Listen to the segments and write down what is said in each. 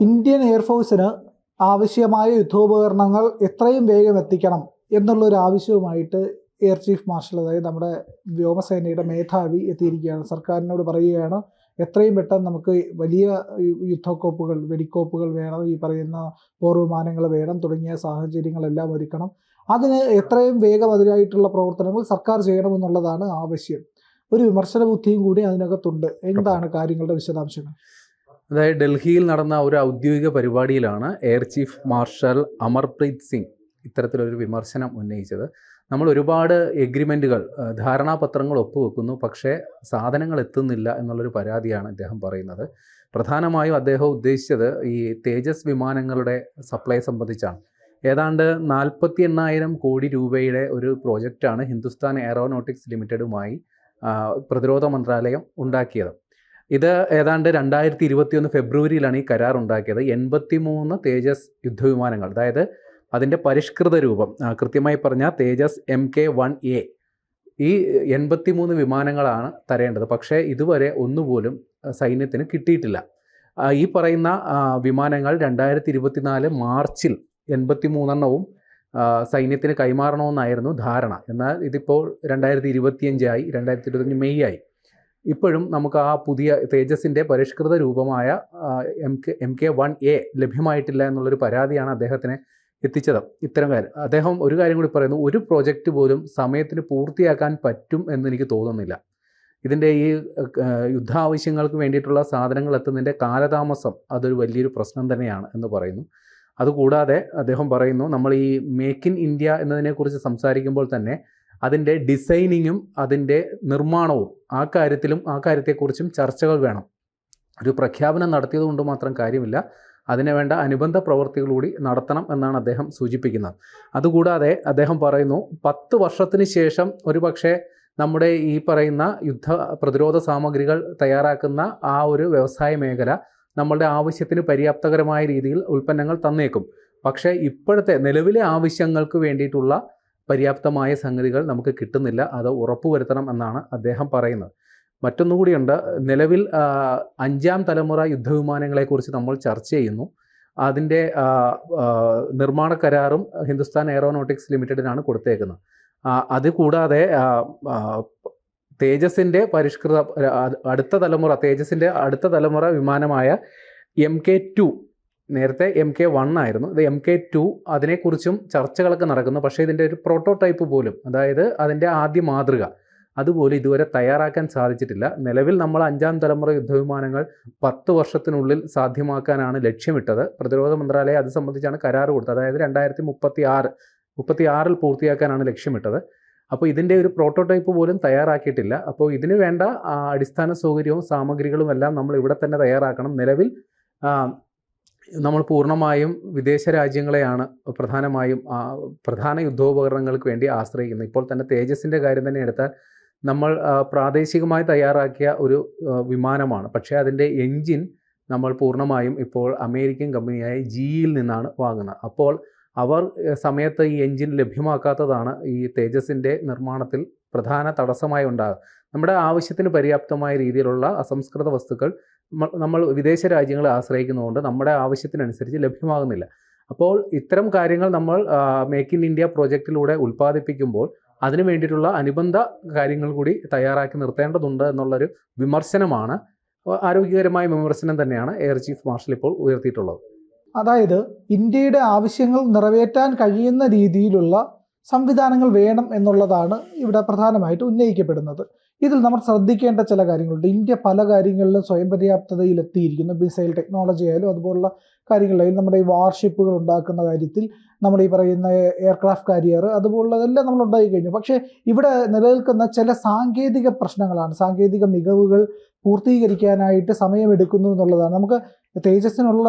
Indian എയർഫോഴ്സിന് ആവശ്യമായ യുദ്ധോപകരണങ്ങൾ എത്രയും വേഗം എത്തിക്കണം എന്നുള്ളൊരു ആവശ്യവുമായിട്ട് എയർ ചീഫ് മാർഷൽ അതായത് നമ്മുടെ വ്യോമസേനയുടെ മേധാവി എത്തിയിരിക്കുകയാണ്. സർക്കാരിനോട് പറയുകയാണ് എത്രയും പെട്ടെന്ന് നമുക്ക് വലിയ യുദ്ധക്കോപ്പുകൾ വെടിക്കോപ്പുകൾ വേണം ഈ പറയുന്ന പോർ വിമാനങ്ങൾ വേണം തുടങ്ങിയ സാഹചര്യങ്ങളെല്ലാം ഒരുക്കണം. അതിന് എത്രയും വേഗം അതിനായിട്ടുള്ള പ്രവർത്തനങ്ങൾ സർക്കാർ ചെയ്യണമെന്നുള്ളതാണ് ആവശ്യം. ഒരു വിമർശന ബുദ്ധിയും കൂടി അതിനകത്തുണ്ട്. എന്താണ് കാര്യങ്ങളുടെ വിശദാംശങ്ങൾ? അതായത് ഡൽഹിയിൽ നടന്ന ഒരു ഔദ്യോഗിക പരിപാടിയിലാണ് air chief marshal Amarpreet Singh ഇത്തരത്തിലൊരു വിമർശനം ഉന്നയിച്ചത്. നമ്മൾ ഒരുപാട് എഗ്രിമെന്റുകൾ ധാരണാപത്രങ്ങൾ ഒപ്പുവെക്കുന്നു പക്ഷേ സാധനങ്ങൾ എത്തുന്നില്ല എന്നുള്ളൊരു പരാതിയാണ് അദ്ദേഹം പറയുന്നത്. പ്രധാനമായും അദ്ദേഹം ഉദ്ദേശിച്ചത് ഈ തേജസ് വിമാനങ്ങളുടെ സപ്ലൈ സംബന്ധിച്ചാണ്. ഏതാണ്ട് നാൽപ്പത്തി എണ്ണായിരം കോടി രൂപയുടെ ഒരു പ്രോജക്റ്റാണ് ഹിന്ദുസ്ഥാൻ എയറോനോട്ടിക്സ് ലിമിറ്റഡുമായി പ്രതിരോധ മന്ത്രാലയം ഉണ്ടാക്കിയത്. ഇത് ഏതാണ്ട് രണ്ടായിരത്തി ഇരുപത്തിയൊന്ന് ഫെബ്രുവരിയിലാണ് ഈ കരാർ ഉണ്ടാക്കിയത് എൺപത്തി മൂന്ന് തേജസ് യുദ്ധവിമാനങ്ങൾ അതായത് അതിന്റെ പരിഷ്കൃത രൂപം. കൃത്യമായി പറഞ്ഞാൽ Tejas M K one A. ഈ എൺപത്തി മൂന്ന് വിമാനങ്ങളാണ് തരേണ്ടത്. പക്ഷേ ഇതുവരെ ഒന്നുപോലും സൈന്യത്തിന് കിട്ടിയിട്ടില്ല. ഈ പറയുന്ന വിമാനങ്ങൾ രണ്ടായിരത്തി ഇരുപത്തിനാല് മാർച്ചിൽ എൺപത്തി മൂന്നെണ്ണവും സൈന്യത്തിന് കൈമാറണമെന്നായിരുന്നു ധാരണ. എന്നാൽ ഇതിപ്പോൾ രണ്ടായിരത്തി ഇരുപത്തിയഞ്ചായി രണ്ടായിരത്തി ഇരുപത്തഞ്ച് മെയ് ആയി ഇപ്പോഴും നമുക്ക് ആ പുതിയ തേജസിന്റെ പരിഷ്കൃത രൂപമായ M K M K one A ലഭ്യമായിട്ടില്ല എന്നുള്ളൊരു പരാതിയാണ് അദ്ദേഹത്തിന് എത്തിച്ചത്. ഇത്തരം കാര്യം. അദ്ദേഹം ഒരു കാര്യം കൂടി പറയുന്നു. ഒരു പ്രോജക്റ്റ് പോലും സമയത്തിന് പൂർത്തിയാക്കാൻ പറ്റും എന്ന് എനിക്ക് തോന്നുന്നില്ല. ഇതിന്റെ ഈ യുദ്ധാവശ്യങ്ങൾക്ക് വേണ്ടിയിട്ടുള്ള സാധനങ്ങൾ എത്തുന്നതിന്റെ കാലതാമസം അതൊരു വലിയൊരു പ്രശ്നം തന്നെയാണ് എന്ന് പറയുന്നു. അതുകൂടാതെ അദ്ദേഹം പറയുന്നു നമ്മൾ ഈ മേക്ക് ഇൻ ഇന്ത്യ എന്നതിനെക്കുറിച്ച് സംസാരിക്കുമ്പോൾ തന്നെ അതിന്റെ ഡിസൈനിങ്ങും അതിന്റെ നിർമ്മാണവും ആ കാര്യത്തിലും ആ കാര്യത്തെക്കുറിച്ചും ചർച്ചകൾ വേണം. ഒരു പ്രഖ്യാപനം നടത്തിയത് കൊണ്ട് മാത്രം കാര്യമില്ല. അതിനു വേണ്ട അനുബന്ധ പ്രവൃത്തികൾ കൂടി നടത്തണം എന്നാണ് അദ്ദേഹം സൂചിപ്പിക്കുന്നത്. അതുകൂടാതെ അദ്ദേഹം പറയുന്നു പത്ത് വർഷത്തിന് ശേഷം ഒരു പക്ഷേ നമ്മുടെ ഈ പറയുന്ന യുദ്ധ പ്രതിരോധ സാമഗ്രികൾ തയ്യാറാക്കുന്ന ആ ഒരു വ്യവസായ മേഖല നമ്മളുടെ ആവശ്യത്തിന് പര്യാപ്തകരമായ രീതിയിൽ ഉൽപ്പന്നങ്ങൾ തന്നേക്കും. പക്ഷേ ഇപ്പോഴത്തെ നിലവിലെ ആവശ്യങ്ങൾക്ക് വേണ്ടിയിട്ടുള്ള പര്യാപ്തമായ സംഗതികൾ നമുക്ക് കിട്ടുന്നില്ല. അത് ഉറപ്പുവരുത്തണം എന്നാണ് അദ്ദേഹം പറയുന്നത്. മറ്റൊന്നുകൂടിയുണ്ട് നിലവിൽ അഞ്ചാം തലമുറ യുദ്ധവിമാനങ്ങളെക്കുറിച്ച് നമ്മൾ ചർച്ച ചെയ്യുന്നു. അതിന്റെ നിർമ്മാണ കരാറും ഹിന്ദുസ്ഥാൻ എയറോനോട്ടിക്സ് ലിമിറ്റഡിനാണ് കൊടുത്തേക്കുന്നത്. അതുകൂടാതെ തേജസിന്റെ പരിഷ്കൃത അടുത്ത തലമുറ തേജസിന്റെ അടുത്ത തലമുറ വിമാനമായ എം കെ ടു നേരത്തെ എം കെ വൺ ആയിരുന്നു. ഇത് എം കെ ടു അതിനെക്കുറിച്ചും ചർച്ചകളൊക്കെ നടക്കുന്നു. പക്ഷേ ഇതിന്റെ ഒരു പ്രോട്ടോടൈപ്പ് പോലും അതായത് അതിന്റെ ആദ്യ മാതൃക അതുപോലെ ഇതുവരെ തയ്യാറാക്കാൻ സാധിച്ചിട്ടില്ല. നിലവിൽ നമ്മൾ അഞ്ചാം തലമുറ യുദ്ധവിമാനങ്ങൾ പത്ത് വർഷത്തിനുള്ളിൽ സാധ്യമാക്കാനാണ് ലക്ഷ്യമിട്ടത്. പ്രതിരോധ മന്ത്രാലയം അത് സംബന്ധിച്ചാണ് കരാർ കൊടുത്തത്. അതായത് രണ്ടായിരത്തി മുപ്പത്തി ആറ് മുപ്പത്തി ആറിൽ പൂർത്തിയാക്കാനാണ് ലക്ഷ്യമിട്ടത്. അപ്പോൾ ഇതിന്റെ ഒരു പ്രോട്ടോടൈപ്പ് പോലും തയ്യാറാക്കിയിട്ടില്ല. അപ്പോൾ ഇതിന് വേണ്ട അടിസ്ഥാന സൗകര്യവും സാമഗ്രികളും എല്ലാം നമ്മൾ ഇവിടെ തന്നെ തയ്യാറാക്കണം. നിലവിൽ നമ്മൾ പൂർണമായും വിദേശ രാജ്യങ്ങളെയാണ് പ്രധാനമായും പ്രധാന യുദ്ധോപകരണങ്ങൾക്ക് വേണ്ടി ആശ്രയിക്കുന്നത്. ഇപ്പോൾ തന്നെ തേജസിന്റെ കാര്യം തന്നെ എടുത്താൽ നമ്മൾ പ്രാദേശികമായി തയ്യാറാക്കിയ ഒരു വിമാനമാണ്. പക്ഷേ അതിന്റെ എൻജിൻ നമ്മൾ പൂർണമായും ഇപ്പോൾ അമേരിക്കൻ കമ്പനിയായ ജിയിൽ നിന്നാണ് വാങ്ങുന്നത്. അപ്പോൾ അവർ സമയത്ത് ഈ എൻജിൻ ലഭ്യമാക്കാത്തതാണ് ഈ തേജസിന്റെ നിർമ്മാണത്തിൽ പ്രധാന തടസ്സമായി ഉണ്ടാകുക. നമ്മുടെ ആവശ്യത്തിന് പര്യാപ്തമായ രീതിയിലുള്ള അസംസ്കൃത വസ്തുക്കൾ നമ്മൾ വിദേശ രാജ്യങ്ങളെ ആശ്രയിക്കുന്നതുകൊണ്ട് നമ്മുടെ ആവശ്യത്തിനനുസരിച്ച് ലഭ്യമാകുന്നില്ല. അപ്പോൾ ഇത്തരം കാര്യങ്ങൾ നമ്മൾ മേക്ക് ഇൻ ഇന്ത്യ പ്രോജക്റ്റിലൂടെ ഉൽപ്പാദിപ്പിക്കുമ്പോൾ അതിനു വേണ്ടിയിട്ടുള്ള അനുബന്ധ കാര്യങ്ങൾ കൂടി തയ്യാറാക്കി നിർത്തേണ്ടതുണ്ട് എന്നുള്ളൊരു വിമർശനമാണ് ആരോഗ്യകരമായ വിമർശനം തന്നെയാണ് എയർ ചീഫ് മാർഷൽ ഇപ്പോൾ ഉയർത്തിയിട്ടുള്ളത്. അതായത് ഇന്ത്യയുടെ ആവശ്യങ്ങൾ നിറവേറ്റാൻ കഴിയുന്ന രീതിയിലുള്ള സംവിധാനങ്ങൾ വേണം എന്നുള്ളതാണ് ഇവിടെ പ്രധാനമായിട്ട് ഉന്നയിക്കപ്പെടുന്നത്. ഇതിൽ നമ്മൾ ശ്രദ്ധിക്കേണ്ട ചില കാര്യങ്ങളുണ്ട്. ഇന്ത്യ പല കാര്യങ്ങളിലും സ്വയം പര്യാപ്തതയിൽ എത്തിയിരിക്കുന്നു മിസൈൽ ടെക്നോളജി ആയാലും അതുപോലുള്ള കാര്യങ്ങളിലായാലും നമ്മുടെ ഈ വാർഷിപ്പുകൾ ഉണ്ടാക്കുന്ന കാര്യത്തിൽ നമ്മൾ ഈ പറയുന്ന എയർക്രാഫ്റ്റ് കാരിയർ അതുപോലുള്ളതെല്ലാം നമ്മൾ ഉണ്ടായി കഴിഞ്ഞു. പക്ഷേ ഇവിടെ നിലനിൽക്കുന്ന ചില സാങ്കേതിക പ്രശ്നങ്ങളാണ്. സാങ്കേതിക മികവുകൾ പൂർത്തീകരിക്കാനായിട്ട് സമയമെടുക്കുന്നു എന്നുള്ളതാണ്. നമുക്ക് തേജസ്സിനുള്ള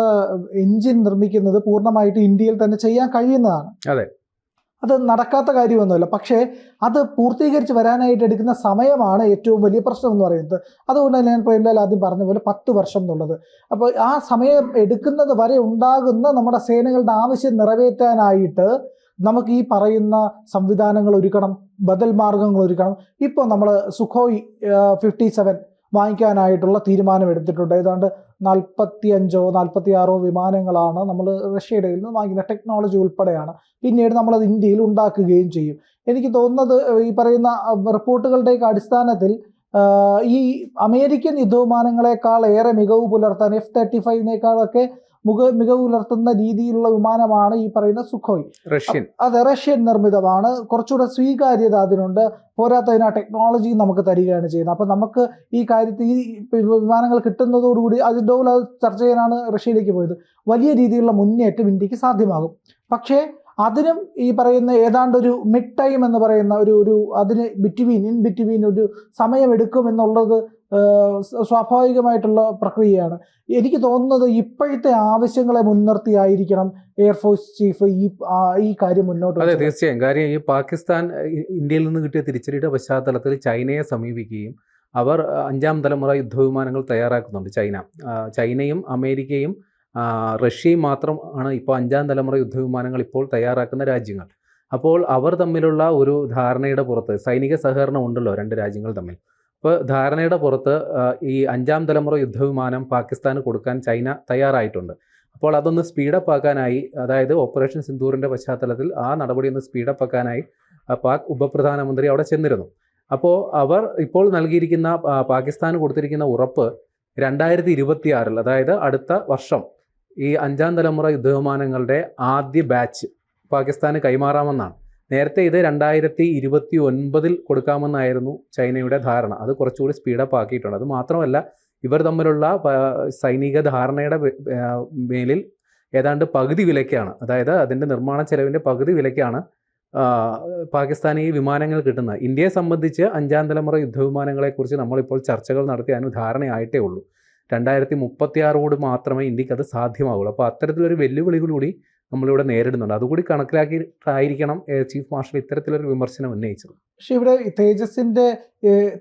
എഞ്ചിൻ നിർമ്മിക്കുന്നത് പൂർണമായിട്ട് ഇന്ത്യയിൽ തന്നെ ചെയ്യാൻ കഴിയുന്നതാണ്. അതെ. അത് നടക്കാത്ത കാര്യമൊന്നുമല്ല. പക്ഷേ അത് പൂർത്തീകരിച്ച് വരാനായിട്ട് എടുക്കുന്ന സമയമാണ് ഏറ്റവും വലിയ പ്രശ്നം എന്ന് പറയുന്നത്. അതുകൊണ്ട് തന്നെ ഞാൻ പ്രേംലാൽ ആദ്യം പറഞ്ഞ പോലെ പത്ത് വർഷം എന്നുള്ളത്. അപ്പോൾ ആ സമയം എടുക്കുന്നത് വരെ ഉണ്ടാകുന്ന നമ്മുടെ സേനകളുടെ ആവശ്യം നിറവേറ്റാനായിട്ട് നമുക്ക് ഈ പറയുന്ന സംവിധാനങ്ങൾ ഒരുക്കണം ബദൽ മാർഗങ്ങൾ ഒരുക്കണം. ഇപ്പോൾ നമ്മൾ സുഖോയ് ഫിഫ്റ്റി സെവൻ വാങ്ങിക്കാനായിട്ടുള്ള തീരുമാനമെടുത്തിട്ടുണ്ട് ഏതാണ്ട് നാൽപ്പത്തി അഞ്ചോ നാൽപ്പത്തി ആറോ വിമാനങ്ങളാണ് നമ്മൾ റഷ്യയുടെ കയ്യിൽ നിന്ന് വാങ്ങിക്കുന്ന ടെക്നോളജി ഉൾപ്പെടെയാണ്. പിന്നീട് നമ്മളത് ഇന്ത്യയിൽ ഉണ്ടാക്കുകയും ചെയ്യും. എനിക്ക് തോന്നുന്നത് ഈ പറയുന്ന റിപ്പോർട്ടുകളുടെയൊക്കെ അടിസ്ഥാനത്തിൽ ഈ അമേരിക്കൻ യുദ്ധവിമാനങ്ങളെക്കാൾ ഏറെ മികവ് പുലർത്താൻ എഫ് തേർട്ടി ഫൈവിനേക്കാളൊക്കെ മുഖ മികവ് പുലർത്തുന്ന രീതിയിലുള്ള വിമാനമാണ് ഈ പറയുന്ന സുഖോയ്. റഷ്യൻ. അതെ റഷ്യൻ നിർമ്മിതമാണ്. കുറച്ചുകൂടെ സ്വീകാര്യത അതിനുണ്ട്. പോരാത്തതിന് ആ ടെക്നോളജി നമുക്ക് തരികയാണ് ചെയ്യുന്നത്. അപ്പം നമുക്ക് ഈ കാര്യത്തിൽ ഈ വിമാനങ്ങൾ കിട്ടുന്നതോടുകൂടി അത് ചർച്ച ചെയ്യാനാണ് റഷ്യയിലേക്ക് പോയത്. വലിയ രീതിയിലുള്ള മുന്നേറ്റം ഇന്ത്യയ്ക്ക് സാധ്യമാകും. പക്ഷേ അതിനും ഈ പറയുന്ന ഏതാണ്ട് ഒരു മിഡ് ടൈം എന്ന് പറയുന്ന ഒരു ഒരു അതിന് ബിറ്റ്വീൻ ഇൻ ബിറ്റ്വീൻ ഒരു സമയമെടുക്കും എന്നുള്ളത് സ്വാഭാവികമായിട്ടുള്ള പ്രക്രിയയാണ്. എനിക്ക് തോന്നുന്നത് ഇപ്പോഴത്തെ ആവശ്യങ്ങളെ മുൻനിർത്തിയായിരിക്കണം എയർഫോഴ്സ് ചീഫ് ഈ ഈ കാര്യം മുന്നോട്ട് അതെ തീർച്ചയായും. കാര്യം ഈ പാകിസ്ഥാൻ ഇന്ത്യയിൽ നിന്ന് കിട്ടിയ തിരിച്ചടിയുടെ പശ്ചാത്തലത്തിൽ ചൈനയെ സമീപിക്കുകയും അവർ അഞ്ചാം തലമുറ യുദ്ധവിമാനങ്ങൾ തയ്യാറാക്കുന്നുണ്ട് ചൈന. ചൈനയും അമേരിക്കയും റഷ്യയും മാത്രം ആണ് ഇപ്പോൾ അഞ്ചാം തലമുറ യുദ്ധവിമാനങ്ങൾ ഇപ്പോൾ തയ്യാറാക്കുന്ന രാജ്യങ്ങൾ. അപ്പോൾ അവർ തമ്മിലുള്ള ഒരു ധാരണയുടെ പുറത്ത് സൈനിക സഹകരണം ഉണ്ടല്ലോ രണ്ട് രാജ്യങ്ങൾ തമ്മിൽ. അപ്പോൾ ധാരണയുടെ പുറത്ത് ഈ അഞ്ചാം തലമുറ യുദ്ധവിമാനം പാകിസ്ഥാന് കൊടുക്കാൻ ചൈന തയ്യാറായിട്ടുണ്ട്. അപ്പോൾ അതൊന്ന് സ്പീഡപ്പ് ആക്കാനായി അതായത് ഓപ്പറേഷൻ സിന്ദൂറിന്റെ പശ്ചാത്തലത്തിൽ ആ നടപടി ഒന്ന് സ്പീഡപ്പ് ആക്കാനായി പാക് ഉപപ്രധാനമന്ത്രി അവിടെ ചെന്നിരുന്നു. അപ്പോൾ അവർ ഇപ്പോൾ നൽകിയിരിക്കുന്ന പാകിസ്ഥാന് കൊടുത്തിരിക്കുന്ന ഉറപ്പ് രണ്ടായിരത്തി ഇരുപത്തി ആറിൽ അതായത് അടുത്ത വർഷം ഈ അഞ്ചാം തലമുറ യുദ്ധവിമാനങ്ങളുടെ ആദ്യ ബാച്ച് പാകിസ്ഥാന് കൈമാറാമെന്നാണ്. നേരത്തെ ഇത് രണ്ടായിരത്തി ഇരുപത്തി ഒൻപതിൽ കൊടുക്കാമെന്നായിരുന്നു ചൈനയുടെ ധാരണ. അത് കുറച്ചുകൂടി സ്പീഡപ്പ് ആക്കിയിട്ടുണ്ട്. അത് മാത്രമല്ല ഇവർ തമ്മിലുള്ള സൈനിക ധാരണയുടെ മേലിൽ ഏതാണ്ട് പകുതി വിലയ്ക്കാണ്. അതായത് അതിന്റെ നിർമ്മാണ ചെലവിന്റെ പകുതി വിലയ്ക്കാണ് പാകിസ്ഥാനി വിമാനങ്ങൾ കിട്ടുന്നത്. ഇന്ത്യയെ സംബന്ധിച്ച് അഞ്ചാം തലമുറ യുദ്ധവിമാനങ്ങളെക്കുറിച്ച് നമ്മളിപ്പോൾ ചർച്ചകൾ നടത്തി അതിന് ധാരണയായിട്ടേ ഉള്ളൂ. രണ്ടായിരത്തി മുപ്പത്തിയാറോട് മാത്രമേ ഇന്ത്യയ്ക്ക് അത് സാധ്യമാവുള്ളൂ. അപ്പോൾ അത്തരത്തിലൊരു വെല്ലുവിളി കൂടി നമ്മളിവിടെ നേരിടുന്നുണ്ട്. അതുകൂടി കണക്കിലാക്കിയിട്ടായിരിക്കണം ചീഫ് മാർഷൽ ഇത്തരത്തിലൊരു വിമർശനം ഉന്നയിച്ചത്. പക്ഷെ ഇവിടെ തേജസിന്റെ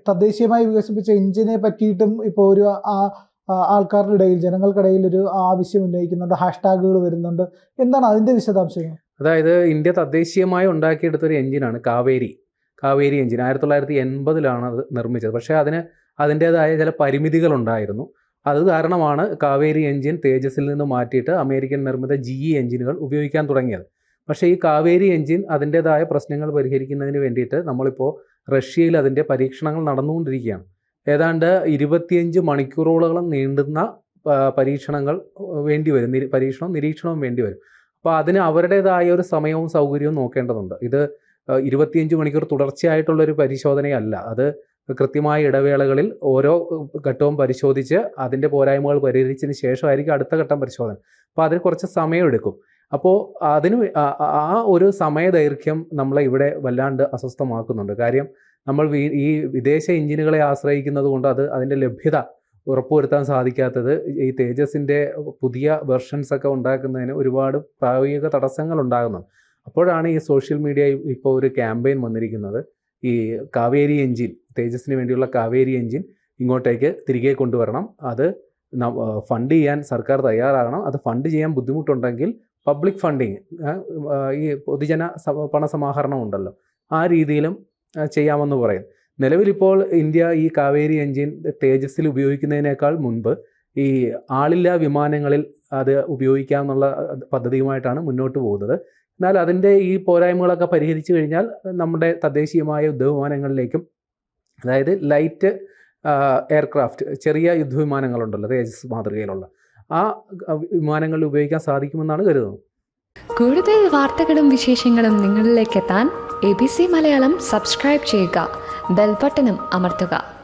തദ്ദേശീയമായി വികസിപ്പിച്ച എഞ്ചിനെ പറ്റിയിട്ടും ഇപ്പോൾ ഒരു ആ- ആ- ആൾക്കാരുടെ ഇടയിൽ ജനങ്ങൾക്കിടയിൽ ഒരു ആവശ്യം ഉന്നയിക്കുന്നുണ്ട് ഹാഷ്ടാഗുകൾ വരുന്നുണ്ട്. എന്താണ് അതിന്റെ വിശദാംശങ്ങൾ? അതായത് ഇന്ത്യ തദ്ദേശീയമായി ഉണ്ടാക്കിയെടുത്ത ഒരു എഞ്ചിനാണ് കാവേരി. കാവേരി എഞ്ചിൻ. ആയിരത്തി തൊള്ളായിരത്തി എൺപതിലാണ് അത് നിർമ്മിച്ചത്. പക്ഷേ അതിന് അതിന്റേതായ ചില പരിമിതികളുണ്ടായിരുന്നു. അത് കാരണമാണ് കാവേരി എഞ്ചിൻ തേജസിൽ നിന്ന് മാറ്റിയിട്ട് അമേരിക്കൻ നിർമ്മിത ജി ഇ എഞ്ചിനുകൾ ഉപയോഗിക്കാൻ തുടങ്ങിയത്. പക്ഷേ ഈ കാവേരി എഞ്ചിൻ അതിന്റേതായ പ്രശ്നങ്ങൾ പരിഹരിക്കുന്നതിന് വേണ്ടിയിട്ട് നമ്മളിപ്പോൾ റഷ്യയിൽ അതിന്റെ പരീക്ഷണങ്ങൾ നടന്നുകൊണ്ടിരിക്കുകയാണ്. ഏതാണ്ട് ഇരുപത്തിയഞ്ച് മണിക്കൂറോളം നീണ്ടുന്ന പരീക്ഷണങ്ങൾ വേണ്ടി വരും. പരീക്ഷണവും നിരീക്ഷണവും വേണ്ടി വരും. അപ്പോൾ അതിന് അവരുടേതായ ഒരു സമയവും സൗകര്യവും നോക്കേണ്ടതുണ്ട്. ഇത് ഇരുപത്തിയഞ്ച് മണിക്കൂർ തുടർച്ചയായിട്ടുള്ളൊരു പരിശോധനയല്ല. അത് കൃത്യമായ ഇടവേളകളിൽ ഓരോ ഘട്ടവും പരിശോധിച്ച് അതിന്റെ പോരായ്മകൾ പരിഹരിച്ചതിന് ശേഷമായിരിക്കും അടുത്ത ഘട്ടം പരിശോധന. അപ്പോൾ അതിന് കുറച്ച് സമയമെടുക്കും അപ്പോൾ അതിന് ആ- ഒരു സമയ ദൈർഘ്യം നമ്മളെ ഇവിടെ വല്ലാണ്ട് അസ്വസ്ഥമാക്കുന്നുണ്ട്. കാര്യം നമ്മൾ ഈ വിദേശ എഞ്ചിനുകളെ ആശ്രയിക്കുന്നത് കൊണ്ട് അത് അതിന്റെ ലഭ്യത ഉറപ്പുവരുത്താൻ സാധിക്കാത്തത് ഈ തേജസിന്റെ പുതിയ വെർഷൻസ് ഒക്കെ ഉണ്ടാക്കുന്നതിന് ഒരുപാട് പ്രായോഗിക തടസ്സങ്ങൾ ഉണ്ടാകുന്നു അപ്പോഴാണ് ഈ സോഷ്യൽ മീഡിയ ഇപ്പോൾ ഒരു ക്യാമ്പയിൻ വന്നിരിക്കുന്നത്. ഈ കാവേരി എഞ്ചിൻ തേജസ്സിന് വേണ്ടിയുള്ള കാവേരി എഞ്ചിൻ ഇങ്ങോട്ടേക്ക് തിരികെ കൊണ്ടുവരണം. അത് ഫണ്ട് ചെയ്യാൻ സർക്കാർ തയ്യാറാകണം. അത് ഫണ്ട് ചെയ്യാൻ ബുദ്ധിമുട്ടുണ്ടെങ്കിൽ പബ്ലിക് ഫണ്ടിങ് ഈ പൊതുജന പണസമാഹരണം ഉണ്ടല്ലോ ആ രീതിയിലും ചെയ്യാമെന്ന് പറയും. നിലവിലിപ്പോൾ ഇന്ത്യ ഈ കാവേരി എഞ്ചിൻ തേജസ്സിൽ ഉപയോഗിക്കുന്നതിനേക്കാൾ മുൻപ് ഈ ആളില്ലാ വിമാനങ്ങളിൽ അത് ഉപയോഗിക്കാമെന്നുള്ള പദ്ധതിയുമായിട്ടാണ് മുന്നോട്ട് പോകുന്നത്. എന്നാൽ അതിന്റെ ഈ പോരായ്മകളൊക്കെ പരിഹരിച്ചു കഴിഞ്ഞാൽ നമ്മുടെ തദ്ദേശീയമായ യുദ്ധവിമാനങ്ങളിലേക്കും അതായത് ലൈറ്റ് എയർക്രാഫ്റ്റ് ചെറിയ യുദ്ധവിമാനങ്ങളുണ്ടല്ലോ തേജസ് മാതൃകയിലുള്ള ആ വിമാനങ്ങളിൽ ഉപയോഗിക്കാൻ സാധിക്കുമെന്നാണ് കരുതുന്നത്. കൂടുതൽ വാർത്തകളും വിശേഷങ്ങളും നിങ്ങളിലേക്ക് എത്താൻ A B C Malayalam subscribe ചെയ്യുക ബെൽബട്ടനും അമർത്തുക.